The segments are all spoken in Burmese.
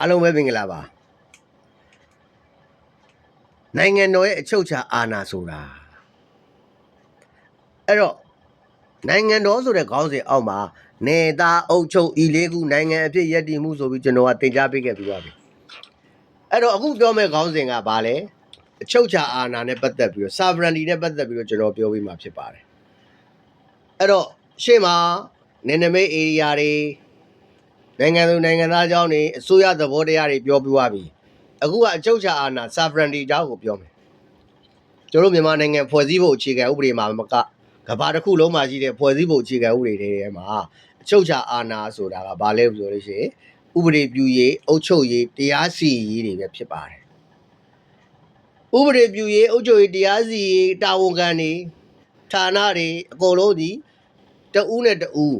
အားလုံးပဲမင်္ဂလာပါနိုင်ငံတော်ရဲ့အချုပ်အခြာအာဏာဆိုတာအဲ့တော့နိုင်ငံတော်ဆိုတဲ့ခေါင်းစဉ်အောက်မှာနေသားအုပ်ချုပ်ဤလေးခုနိုင်ငံအဖြစ်ရည်တည်မှုဆိုပြီးကျွန်တော်ကတင် जा ပေးခဲ့ပြီးပါပြီအဲ့တော့အခုပြောမယ့်ခေါင်းစဉ်ကဘာလဲအချုပ်အခြာအာဏာနဲ့ပတ်သက်ပြီးတော့ sovereignty နဲ့ပတ်သက်ပြီးတော့ကျွန်တော်ပြောပြမှာဖြစ်ပါတယ်အဲ့တော့ရှေ့မှာနယ်နိမိတ် area တွေ နိုင်ငံသူနိုင်ငံသားအကြောင်းနေအစိုးရသဘောတရားတွေပြောပြသွားပြီအခုကအချုပ်အခြာအာဏာ sovereignty အကြောင်းကိုပြောမယ်ကျွန်တော်တို့မြန်မာနိုင်ငံဖွဲ့စည်းဖို့အခြေခံဥပဒေမှာမကကဘာတစ်ခုလုံးမှာရှိတဲ့ဖွဲ့စည်းဖို့အခြေခံဥပဒေတွေထဲမှာအချုပ်အခြာအာဏာဆိုတာကဘာလဲပြောလို့ရှိရင်ဥပဒေပြုရေးအုပ်ချုပ်ရေးတရားစီရင်ရေးတွေပဲဖြစ်ပါတယ်ဥပဒေပြုရေးအုပ်ချုပ်ရေးတရားစီရင်ရေးတာဝန်ခံတွေဌာနတွေအကုန်လုံးဒီတဦးနဲ့တဦး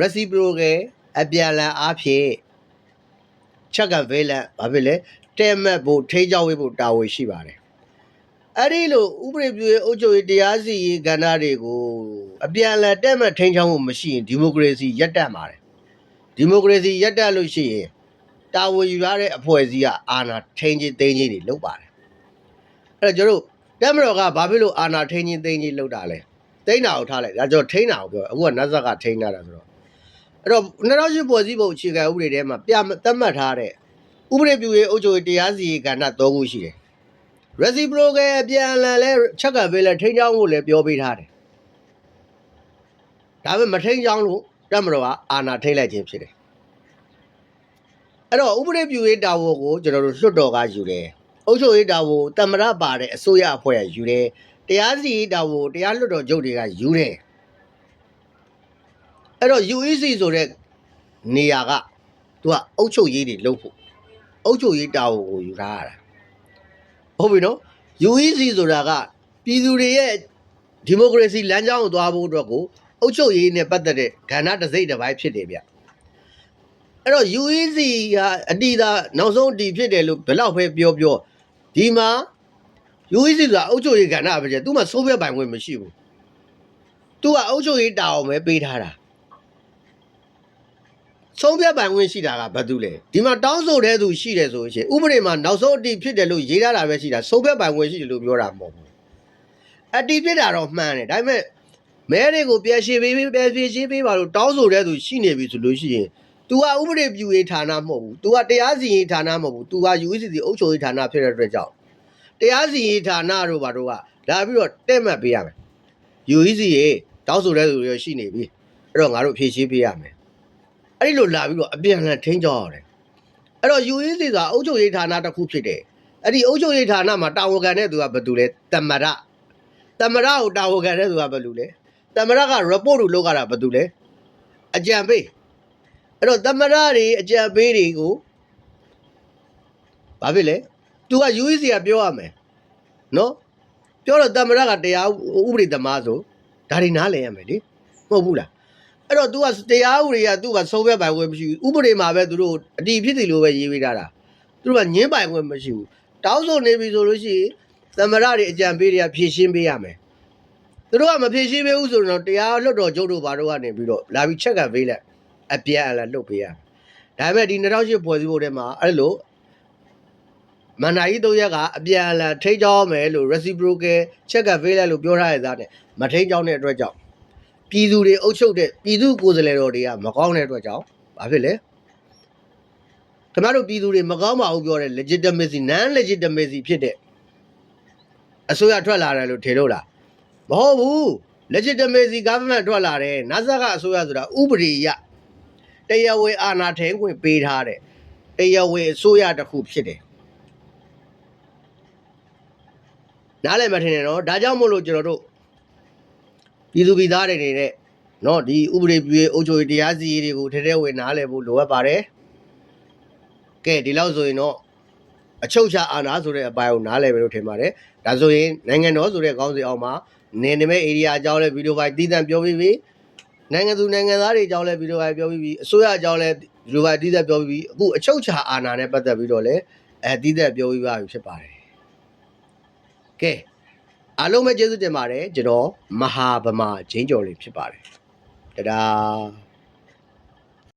reciprocal အပြန်အလှန်အားဖြင့် check and balance ဘာဖြစ်လဲတဲမက်ဖို့ထိန်းချောက်ဝေးဖို့တာဝန်ရှိပါတယ်အဲ့ဒီလိုဥပဒေပြုရေးအုပ်ချုပ်ရေးတရားစီရင်ကဏ္ဍတွေကိုအပြန်အလှန်တဲမက်ထိန်းချောက်မှုမရှိရင်ဒီမိုကရေစီရပ်တန့်ပါတယ်ဒီမိုကရေစီရပ်တန့်လို့ရှိရင်တာဝန်ယူရတဲ့အဖွဲ့အစည်းကအာဏာထိန်းခြင်းသိမ်းခြင်းတွေလုပ်ပါတယ်အဲ့တော့ကျွန်တော်တို့တက်မတော်ကဘာဖြစ်လို့အာဏာထိန်းခြင်းသိမ်းခြင်းလုပ်တာလဲသိမ်းတာကိုထားလိုက်ဒါကျွန်တော်ထိန်းတာကိုပြောအခုကနတ်ဇက်ကထိန်းတာဆိုတော့ အဲ့တော့2008ဖွဲ့စည်းပုံအခြေခံဥပဒေထဲမှာပြသတ်မှတ်ထားတဲ့ဥပဒေပြုရေးအုပ်ချုပ်ရေးတရားစီရင်ကဏ္ဍ၃ခုရှိတယ်။ reciprocal အပြန်အလှန်လဲချက်ကပေးလဲထိန်းချောင်းဖို့လဲပြောပေးထားတယ်။ဒါပေမဲ့မထိန်းချောင်းလို့တက်မတော်ကအာဏာထိန်းလိုက်ခြင်းဖြစ်တယ်။အဲ့တော့ဥပဒေပြုရေးတာဝန်ကိုကျွန်တော်တို့လွှတ်တော်ကယူတယ်။အုပ်ချုပ်ရေးတာဝန်ကိုတမရပါတဲ့အစိုးရအဖွဲ့ကယူတယ်။တရားစီရင်တာဝန်ကိုတရားလွှတ်တော်ချုပ်တွေကယူတယ်။ အဲ့တော့ UEC ဆိုတဲ့နေရာကသူကအုပ်ချုပ်ရေးတွေလုပ်ဖို့အုပ်ချုပ်ရေးတာဝန်ကိုယူထားရတာဟုတ်ပြီနော် UEC ဆိုတာကပြည်သူတွေရဲ့ဒီမိုကရေစီလမ်းကြောင်းကိုသွားဖို့အတွက်ကိုအုပ်ချုပ်ရေးနဲ့ပတ်သက်တဲ့ကဏ္ဍတစ်စိတ်တစ်ပိုင်းဖြစ်တယ်ဗျအဲ့တော့ UEC ကအတီးသာနောက်ဆုံးအတီးဖြစ်တယ်လို့ဘယ်တော့ပဲပြောပြောဒီမှာ UEC ဆိုတာအုပ်ချုပ်ရေးကဏ္ဍပဲကျသူမှစိုးပြပိုင်ခွင့်မရှိဘူးသူကအုပ်ချုပ်ရေးတာဝန်ပဲပေးထားတာ ဆုံးဖြတ်ပိုင်ခွင့်ရှိတာကဘာတူလဲဒီမှာတောင်းဆိုတဲ့သူရှိတယ်ဆိုရင်ဥပဒေမှာနောက်ဆုံးအတိဖြစ်တယ်လို့ရေးထားတာပဲရှိတာဆုံးဖြတ်ပိုင်ခွင့်ရှိတယ်လို့ပြောတာမဟုတ်ဘူးအတိဖြစ်တာတော့မှန်တယ်ဒါပေမဲ့မဲတွေကိုပြန်ရှင်းပေးပေးပြန်ရှင်းပေးပါလို့တောင်းဆိုတဲ့သူရှိနေပြီဆိုလို့ရှိရင် तू ကဥပဒေပြုရေးဌာနမဟုတ်ဘူး तू ကတရားစီရင်ဌာနမဟုတ်ဘူး तू က UEC အုပ်ချုပ်ရေးဌာနဖြစ်တဲ့အတွက်ကြောင့်တရားစီရင်ဌာနတို့ဘာတို့ကလာပြီးတော့တဲ့မှတ်ပေးရမယ် UEC ရေတောင်းဆိုတဲ့သူတွေရှိနေပြီအဲ့တော့ငါတို့ဖြည့်ရှင်းပေးရမယ် အဲ့ဒီလိုလာပြီးတော့အပြန်အလှန်ထိန်းကြောင်းရတယ်အဲ့တော့ UEC ဆိုတာအုပ်ချုပ်ရေးဌာနတစ်ခုဖြစ်တယ်အဲ့ဒီအုပ်ချုပ်ရေးဌာနမှာတာဝန်ခံတဲ့သူကဘယ်သူလဲတမရတမရကိုတာဝန်ခံတဲ့သူကဘယ်လူလဲတမရက report ကိုလုပ်ရတာဘယ်သူလဲအကြံပေးအဲ့တော့တမရတွေအကြံပေးတွေကိုဘာဖြစ်လဲ तू က UEC ကပြောရမယ်နော်ပြောတော့တမရကတရားဥပဒေသမားဆိုဒါတွေနားလည်ရမယ်လေမဟုတ်ဘူးလား အဲ့တော့ तू ကတရားဥပဒေက तू ကဆုံးဖြတ်ပိုင်ခွင့်မရှိဘူးဥပဒေမှာပဲသူတို့အတီးဖြစ်တယ်လို့ပဲရေးပေးထားတာသူတို့ကညင်းပိုင်ခွင့်မရှိဘူးတောင်းဆိုနေပြီဆိုလို့ရှိရင်သမရတွေအကြံပေးတွေကဖြည့်ရှင်းပေးရမယ်သူတို့ကမဖြည့်ရှင်းပေးဘူးဆိုတော့တရားလွတ်တော်ကျုပ်တို့ဘာတို့ကနေပြီးတော့လာပြီးချက်ကပ်ပေးလိုက်အပြန်အလှန်လုပ်ပေးရမယ်ဒါပေမဲ့ဒီ2008ဖွဲ့စည်းဖို့ထဲမှာအဲ့လိုမန္တလေးသုံးရက်ကအပြန်အလှန်ထိန်းချောင်းမယ်လို့ reciprocal ချက်ကပ်ပေးလိုက်လို့ပြောထားရတဲ့သားနဲ့မထိန်းချောင်းတဲ့အတွက်ကြောင့် ပြည်သူတွေအုပ်ချုပ်တဲ့ပြည်သူကိုယ်စားလှယ်တော်တွေကမကောင်းတဲ့အတွက်ကြောင့်ဘာဖြစ်လဲခင်ဗျားတို့ပြည်သူတွေမကောင်းပါဘူးပြောတဲ့ legitimacy non legitimacy ဖြစ်တဲ့အစိုးရထွက်လာတယ်လို့ထင်လို့လားမဟုတ်ဘူး legitimacy government ထွက်လာတယ်နာဇာကအစိုးရဆိုတာဥပဒေအရတရားဝင်အာဏာထိန်ခွင့်ပေးထားတဲ့တရားဝင်အစိုးရတစ်ခုဖြစ်တယ်နားလည်မထင်နဲ့နော်ဒါကြောင့်မို့လို့ကျွန်တော်တို့ ပြည်သူပြည်သားတွေနေတဲ့နော်ဒီဥပဒေပြုရေးအုပ်ချုပ်ရေးတရားစီရင်တွေကိုထဲထဲဝင်နားလည်ဖို့လိုအပ်ပါတယ်။ကဲဒီလောက်ဆိုရင်တော့အချုပ်ချအာဏာဆိုတဲ့အပိုင်းကိုနားလည်ပဲလို့ထင်ပါတယ်။ဒါဆိုရင်နိုင်ငံတော်ဆိုတဲ့ခေါင်းစဉ်အောက်မှာနေနေမဲ့ area အကြောင်းလဲဗီဒီယိုဖိုင်တည်တံ့ပြောပြီးပြီ။နိုင်ငံသူနိုင်ငံသားတွေအကြောင်းလဲဗီဒီယိုဖိုင်ပြောပြီးပြီ။အစိုးရအကြောင်းလဲဗီဒီယိုဖိုင်တည်တံ့ပြောပြီးပြီ။အခုအချုပ်ချအာဏာနဲ့ပတ်သက်ပြီးတော့လဲအဲတည်တံ့ပြောပြီးပါပြီဖြစ်ပါတယ်။ကဲ အားလုံးပဲကျေးဇူးတင်ပါတယ်ကျွန်တော်မဟာဗမာဂျင်းကျော်လေးဖြစ်ပါတယ်တဒါ